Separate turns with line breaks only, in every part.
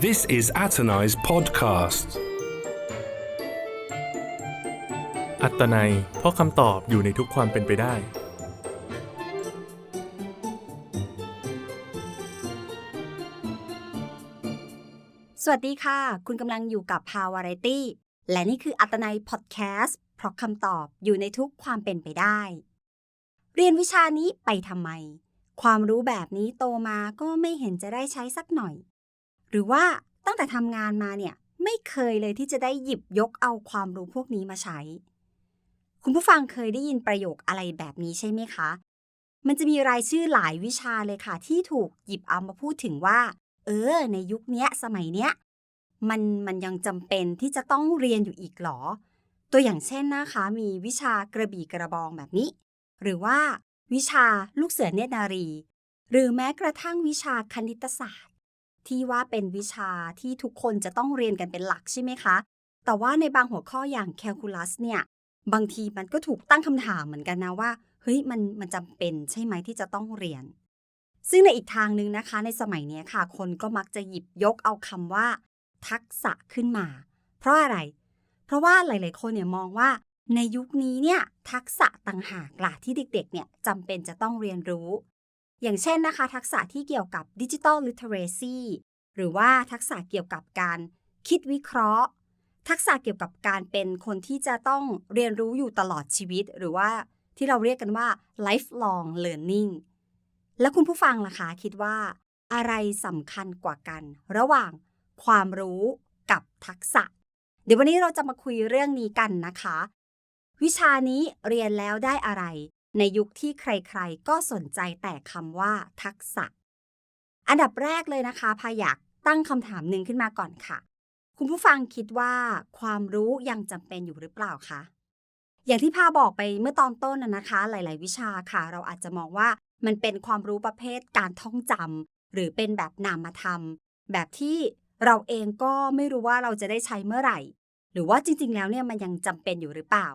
This is Atanai's podcast.
อัตนัยเพราะคำตอบอยู่ในทุกความเป็นไปได้
สวัสดีค่ะ คุณกำลังอยู่กับ p o w e r i t y และนี่คืออัตนัยพอดแคสต์เพราะคำตอบอยู่ในทุกความเป็นไปได้ เรียนวิชานี้ไปทำไม ความรู้แบบนี้โตมาก็ไม่เห็นจะได้ใช้สักหน่อย หรือว่าตั้งแต่ทำงานมาเนี่ยไม่เคยเลยที่จะได้หยิบยกเอาความรู้พวกนี้มาใช้ คุณผู้ฟังเคยได้ยินประโยคอะไรแบบนี้ใช่ไหมคะ มันจะมีรายชื่อหลายวิชาเลยค่ะ ที่ถูกหยิบเอามาพูดถึงว่า เออ ในยุคนี้สมัยเนี้ยมันมันยังจำเป็นที่จะต้องเรียนอยู่อีกหรอ ตัวอย่างเช่นนะคะ มีวิชากระบี่กระบองแบบนี้ หรือว่าวิชาลูกเสือเนตรนารี หรือแม้กระทั่งวิชาคณิตศาสตร์ ที่ว่าเป็นวิชาที่ทุกคนจะต้องเรียนกันเป็นหลักใช่ไหมคะ แต่ว่าในบางหัวข้ออย่างแคลคูลัสเนี่ย บางทีมันก็ถูกตั้งคำถามเหมือนกันนะว่า เฮ้ย มันมันจำเป็นใช่ไหมที่จะต้องเรียน ซึ่งในอีกทางหนึ่งนะคะ ในสมัยนี้ค่ะ คนก็มักจะหยิบยกเอาคำว่า ทักษะขึ้นมา เพราะอะไร เพราะว่าหลาย ๆ คนเนี่ยมองว่าในยุคนี้เนี่ยทักษะต่างหากล่ะที่เด็ก ๆ เนี่ยจำเป็นจะต้องเรียนรู้ อย่างเช่นนะคะ ทักษะที่เกี่ยวกับดิจิทัลลิเทเรซีหรือว่าทักษะเกี่ยวกับการคิดวิเคราะห์ ทักษะเกี่ยวกับการเป็นคนที่จะต้องเรียนรู้อยู่ตลอดชีวิต หรือว่าที่เราเรียกกันว่า lifelong learning แล้วคุณผู้ฟังล่ะคะคิดว่า อะไรสำคัญกว่ากัน ระหว่างความรู้กับทักษะ เดี๋ยววันนี้เราจะมาคุยเรื่องนี้กันนะคะ วิชานี้เรียนแล้วได้อะไร ในยุคที่ใครๆ ก็สนใจแต่คำว่า ทักษะ อันดับแรกเลยนะคะพาอยากตั้งคำถามหนึ่งขึ้นมาก่อนค่ะ คุณผู้ฟังคิดว่าความรู้ยังจำเป็นอยู่หรือเปล่าคะ อย่างที่พาบอกไปเมื่อตอนต้นนะนะคะ หลาย ๆ วิชาค่ะ เราอาจจะมองว่ามันเป็นความรู้ประเภทการท่องจำหรือเป็นแบบนามธรรม แบบที่เราเองก็ไม่รู้ว่าเราจะได้ใช้เมื่อไหร่ หรือว่าจริง ๆ แล้วเนี่ยมันยังจำเป็นอยู่หรือเปล่า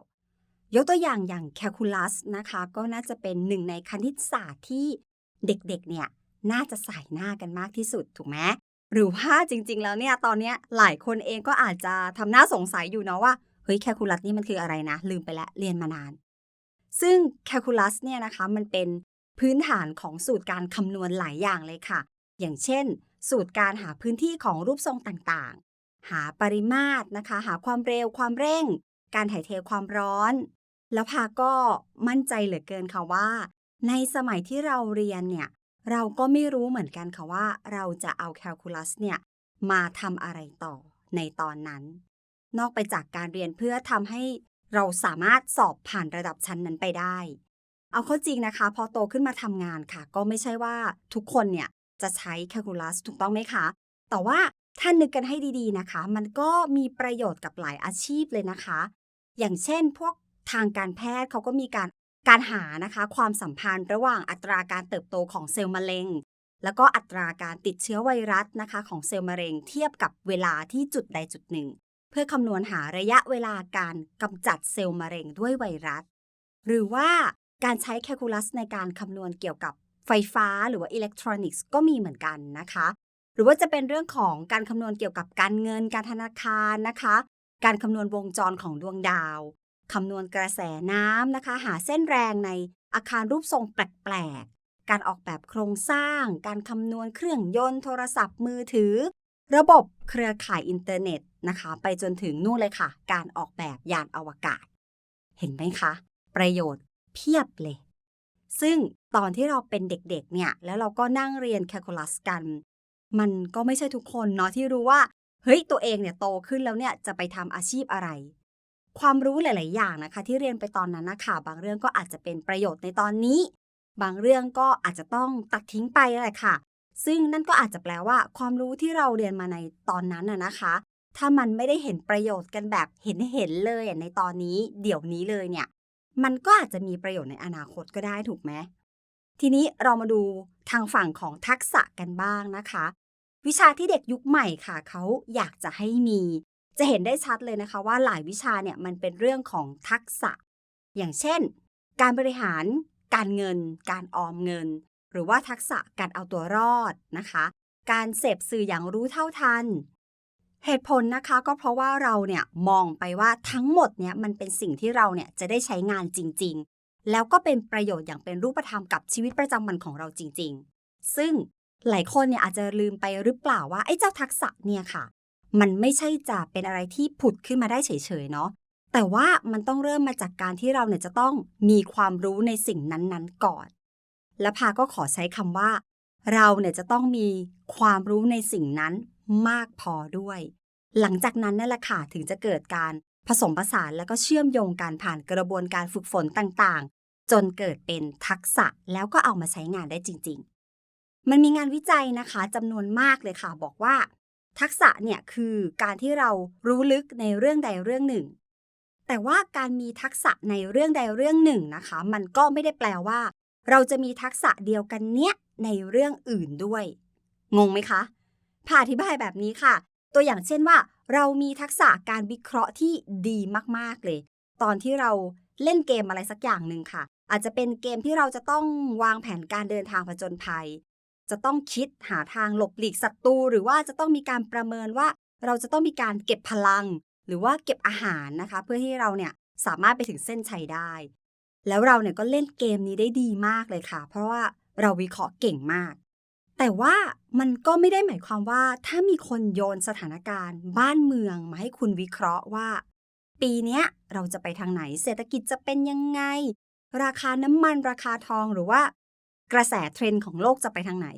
ยกตัวอย่างอย่างแคลคูลัสนะคะ ก็น่าจะเป็นหนึ่งในคณิตศาสตร์ที่เด็กๆเนี่ยน่าจะใส่หน้ากันมากที่สุดถูกไหมหรือว่าจริง ๆ แล้วเนี่ยตอนเนี้ยหลายคนเองก็อาจจะทำหน้าสงสัยอยู่เนาะว่าเฮ้ยแคลคูลัสนี่มันคืออะไรนะ ลืมไปแล้วเรียนมานาน ซึ่งแคลคูลัสเนี่ยนะคะมันเป็นพื้นฐานของสูตรการคำนวณหลายอย่างเลยค่ะ อย่างเช่น สูตรการหาพื้นที่ของรูปทรงต่างๆ หาปริมาตรนะคะ หาความเร็วความเร่ง การถ่ายเทความร้อน แล้วพาก็มั่นใจเหลือเกินค่ะว่า ในสมัยที่เราเรียนเนี่ย เราก็ไม่รู้เหมือนกันค่ะว่า เราจะเอาแคลคูลัสเนี่ยมาทำอะไรต่อในตอนนั้น นอกไปจากการเรียนเพื่อทำให้เราสามารถสอบผ่านระดับชั้นนั้นไปได้ เอาเข้าจริงนะคะ พอโตขึ้นมาทำงานค่ะ ก็ไม่ใช่ว่าทุกคนเนี่ยจะใช้แคลคูลัสถูกต้องไหมคะ แต่ว่าถ้านึกกันให้ดีๆนะคะ มันก็มีประโยชน์กับหลายอาชีพเลยนะคะ อย่างเช่นพวก ทางการแพทย์เขาก็มีการการหานะคะความสัมพันธ์ระหว่างอัตราการเติบโตของเซลล์มะเร็ง แล้วก็อัตราการติดเชื้อไวรัสนะคะของเซลล์มะเร็งเทียบกับเวลาที่จุดใดจุดหนึ่ง เพื่อคำนวณหาระยะเวลาการกำจัดเซลล์มะเร็งด้วยไวรัส หรือว่าการใช้แคลคูลัสในการคำนวณเกี่ยวกับไฟฟ้าหรือว่าอิเล็กทรอนิกส์ก็มีเหมือนกันนะคะ หรือว่าจะเป็นเรื่องของการคำนวณเกี่ยวกับการเงินการธนาคารนะคะ การคำนวณวงจรของดวงดาว คำนวณกระแสน้ำนะคะ หาเส้นแรงในอาคารรูปทรงแปลกๆ การออกแบบโครงสร้าง การคำนวณเครื่องยนต์โทรศัพท์มือถือ ระบบเครือข่ายอินเทอร์เน็ตนะคะ ไปจนถึงนู่นเลยค่ะ การออกแบบยานอวกาศ เห็นไหมคะ ประโยชน์เพียบเลย ซึ่งตอนที่เราเป็นเด็กๆ เนี่ย แล้วเราก็นั่งเรียนแคลคูลัสกัน มันก็ไม่ใช่ทุกคนเนาะที่รู้ว่า เฮ้ย ตัวเองเนี่ยโตขึ้นแล้วเนี่ยจะไปทำอาชีพอะไร ความรู้หลาย ๆ อย่างนะคะ ที่เรียนไปตอนนั้นนะคะบางเรื่องก็อาจจะเป็นประโยชน์ในตอนนี้ บางเรื่องก็อาจจะต้องตัดทิ้งไปแหละค่ะ ซึ่งนั่นก็อาจจะแปลว่า ความรู้ที่เราเรียนมาในตอนนั้นน่ะนะคะ ถ้ามันไม่ได้เห็นประโยชน์กันแบบเห็นเห็นเลยในตอนนี้ เดี๋ยวนี้เลยเนี่ย มันก็อาจจะมีประโยชน์ในอนาคตก็ได้ถูกไหมทีนี้เรามาดูทางฝั่งของทักษะกันบ้างนะคะ วิชาที่เด็กยุคใหม่ค่ะ เขาอยากจะให้มี จะเห็นได้ชัดเลยนะคะว่าหลายวิชาเนี่ยมันเป็นเรื่องของทักษะ อย่างเช่น การบริหาร การเงิน การออมเงิน หรือว่าทักษะการเอาตัวรอดนะคะ การเสพสื่ออย่างรู้เท่าทัน เหตุผลนะคะก็เพราะว่าเราเนี่ยมองไปว่าทั้งหมดเนี่ยมันเป็นสิ่งที่เราเนี่ยจะได้ใช้งานจริง ๆ แล้วก็เป็นประโยชน์อย่างเป็นรูปธรรมกับชีวิตประจำวันของเราจริง ๆ ซึ่งหลายคนเนี่ยอาจจะลืมไปหรือเปล่าว่าไอ้เจ้าทักษะเนี่ยค่ะ มันไม่ใช่จะเป็นอะไรที่ผุดขึ้นมาได้เฉยๆเนาะแต่ว่ามันต้องเริ่มมาจากการที่เราเนี่ยจะต้องมีความรู้ในสิ่งนั้นๆก่อน และพาก็ขอใช้คำว่า เราเนี่ยจะต้องมีความรู้ในสิ่งนั้นมากพอด้วย หลังจากนั้นนั่นแหละค่ะถึงจะเกิดการผสมผสานแล้วก็เชื่อมโยงการผ่านกระบวนการฝึกฝนต่างๆ จนเกิดเป็นทักษะแล้วก็เอามาใช้งานได้จริง ๆ มันมีงานวิจัยนะคะจำนวนมากเลยค่ะ บอกว่า ทักษะเนี่ยคือการที่เรารู้ลึกในเรื่องใดเรื่องหนึ่ง แต่ว่าการมีทักษะในเรื่องใดเรื่องหนึ่งนะคะ มันก็ไม่ได้แปลว่า เราจะมีทักษะเดียวกันเนี้ยในเรื่องอื่นด้วย งงไหมคะผ่าอธิบายแบบนี้ค่ะ ตัวอย่างเช่นว่า เรามีทักษะการวิเคราะห์ที่ดีมากๆเลย ตอนที่เราเล่นเกมอะไรสักอย่างหนึ่งค่ะ อาจจะเป็นเกมที่เราจะต้องวางแผนการเดินทางผจญภัย จะต้องคิดหาทางหลบหลีกศัตรูหรือว่าจะต้องมีการประเมินว่า เราจะต้องมีการเก็บพลัง หรือว่าเก็บอาหารนะคะ เพื่อที่เราเนี่ยสามารถไปถึงเส้นชัยได้ แล้วเราเนี่ยก็เล่นเกมนี้ได้ดีมากเลยค่ะ เพราะว่าเราวิเคราะห์เก่งมาก แต่ว่ามันก็ไม่ได้หมายความว่า ถ้ามีคนโยนสถานการณ์ บ้านเมืองมาให้คุณวิเคราะห์ว่า ปีนี้เราจะไปทางไหนเศรษฐกิจจะเป็นยังไง ราคาน้ำมันราคาทองหรือว่า กระแสเทรนด์ของโลกจะไปทางไหน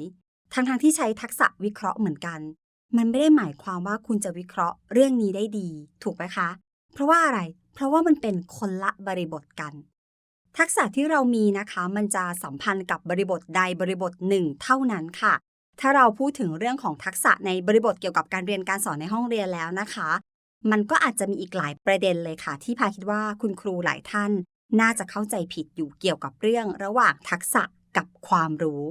ทั้งทางที่ใช้ทักษะวิเคราะห์เหมือนกัน มันไม่ได้หมายความว่าคุณจะวิเคราะห์เรื่องนี้ได้ดี ถูกไหมคะ เพราะว่าอะไร เพราะว่ามันเป็นคนละบริบทกัน ทักษะที่เรามีนะคะ มันจะสัมพันธ์กับบริบทใดบริบทหนึ่งเท่านั้นค่ะ ถ้าเราพูดถึงเรื่องของทักษะในบริบทเกี่ยวกับการเรียนการสอนในห้องเรียนแล้วนะคะ มันก็อาจจะมีอีกหลายประเด็นเลยค่ะ ที่พาคิดว่าคุณครูหลายท่าน น่าจะเข้าใจผิดอยู่เกี่ยวกับเรื่องระหว่างทักษะ กับความรู้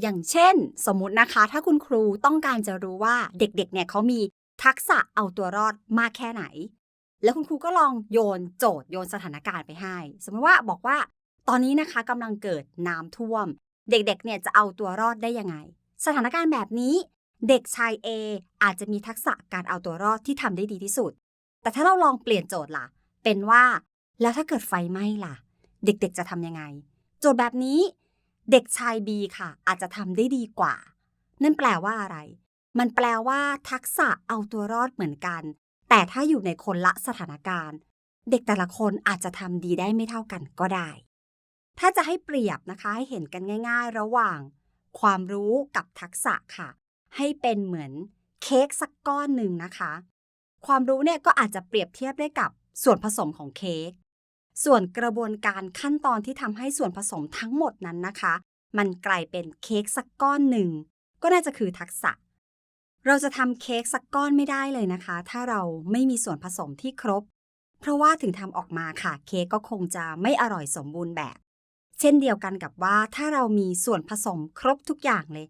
อย่างเช่น สมมตินะคะ ถ้าคุณครูต้องการจะรู้ว่าเด็กๆเนี่ยเขามีทักษะเอาตัวรอดมากแค่ไหน แล้วคุณครูก็ลองโยนโจทย์โยนสถานการณ์ไปให้ สมมติว่าบอกว่า ตอนนี้นะคะกำลังเกิดน้ำท่วม เด็กๆเนี่ยจะเอาตัวรอดได้ยังไง สถานการณ์แบบนี้ เด็กชาย A อาจจะมีทักษะการเอาตัวรอดที่ทำได้ดีที่สุด แต่ถ้าเราลองเปลี่ยนโจทย์ล่ะ เป็นว่า แล้วถ้าเกิดไฟไหม้ล่ะ เด็กๆจะทำยังไง โจทย์แบบนี้ เด็กชาย B ค่ะ อาจจะทำได้ดีกว่า นั่นแปลว่าอะไร มันแปลว่า ทักษะเอาตัวรอดเหมือนกัน แต่ถ้าอยู่ในคนละสถานการณ์ เด็กแต่ละคนอาจจะทำดีได้ไม่เท่ากันก็ได้ ถ้าจะให้เปรียบนะคะให้เห็นกันง่าย ๆ ระหว่าง ความรู้กับทักษะค่ะ ให้เป็นเหมือนเค้กสักก้อนหนึ่งนะคะ ความรู้เนี่ยก็อาจจะเปรียบเทียบได้กับส่วนผสมของเค้ก ส่วนกระบวนการขั้นตอนที่ทำให้ส่วนผสมทั้งหมดนั้นนะคะ มันกลายเป็นเค้กสักก้อนหนึ่ง ก็น่าจะคือทักษะ เราจะทำเค้กสักก้อนไม่ได้เลยนะคะ ถ้าเราไม่มีส่วนผสมที่ครบ เพราะว่าถึงทำออกมาค่ะเค้กก็คงจะไม่อร่อยสมบูรณ์แบบ เช่นเดียวกันกับว่าถ้าเรามีส่วนผสมครบทุกอย่างเลย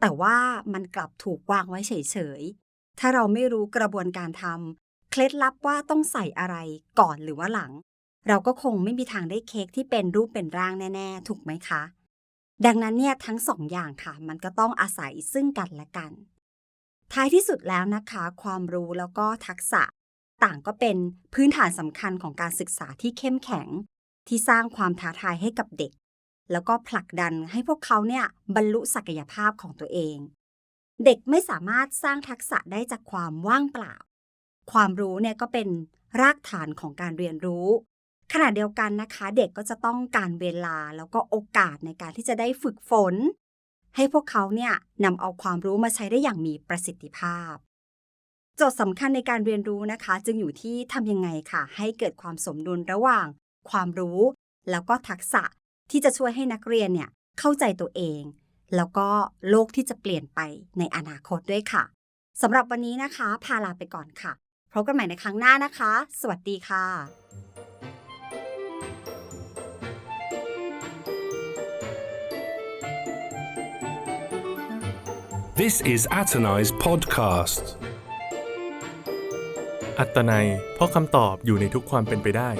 แต่ว่ามันกลับถูกวางไว้เฉยๆถ้าเราไม่รู้กระบวนการทำเคล็ดลับว่าต้องใส่อะไรก่อนหรือว่าหลัง เราก็คงไม่มีทางได้เค้กที่เป็นรูปเป็นร่างแน่ๆ ถูกไหมคะ ดังนั้นเนี่ยทั้งสองอย่างค่ะ มันก็ต้องอาศัยซึ่งกันและกัน ท้ายที่สุดแล้วนะคะ ความรู้แล้วก็ทักษะ ต่างก็เป็นพื้นฐานสำคัญของการศึกษาที่เข้มแข็ง ที่สร้างความท้าทายให้กับเด็ก แล้วก็ผลักดันให้พวกเขาเนี่ยบรรลุศักยภาพของตัวเอง เด็กไม่สามารถสร้างทักษะได้จากความว่างเปล่า ความรู้เนี่ยก็เป็นรากฐานของการเรียนรู้ ขณะเดียวกันนะคะ เด็กก็จะต้องการเวลาแล้วก็โอกาสในการที่จะได้ฝึกฝน ให้พวกเขาเนี่ยนำเอาความรู้มาใช้ได้อย่างมีประสิทธิภาพโจทย์สำคัญในการเรียนรู้นะคะ จึงอยู่ที่ทำยังไงค่ะ ให้เกิดความสมดุลระหว่าง ความรู้ แล้วก็ทักษะที่จะช่วยให้นักเรียนเนี่ยเข้าใจตัวเอง แล้วก็โลกที่จะเปลี่ยนไปในอนาคตด้วยค่ะสำหรับวันนี้นะคะ พาลาไปก่อนค่ะพบกันใหม่ในครั้งหน้านะคะ สวัสดีค่ะ
This is Atanai's podcast.
อัตนัยเพราะคำตอบอยู่ในทุกความเป็นไปได้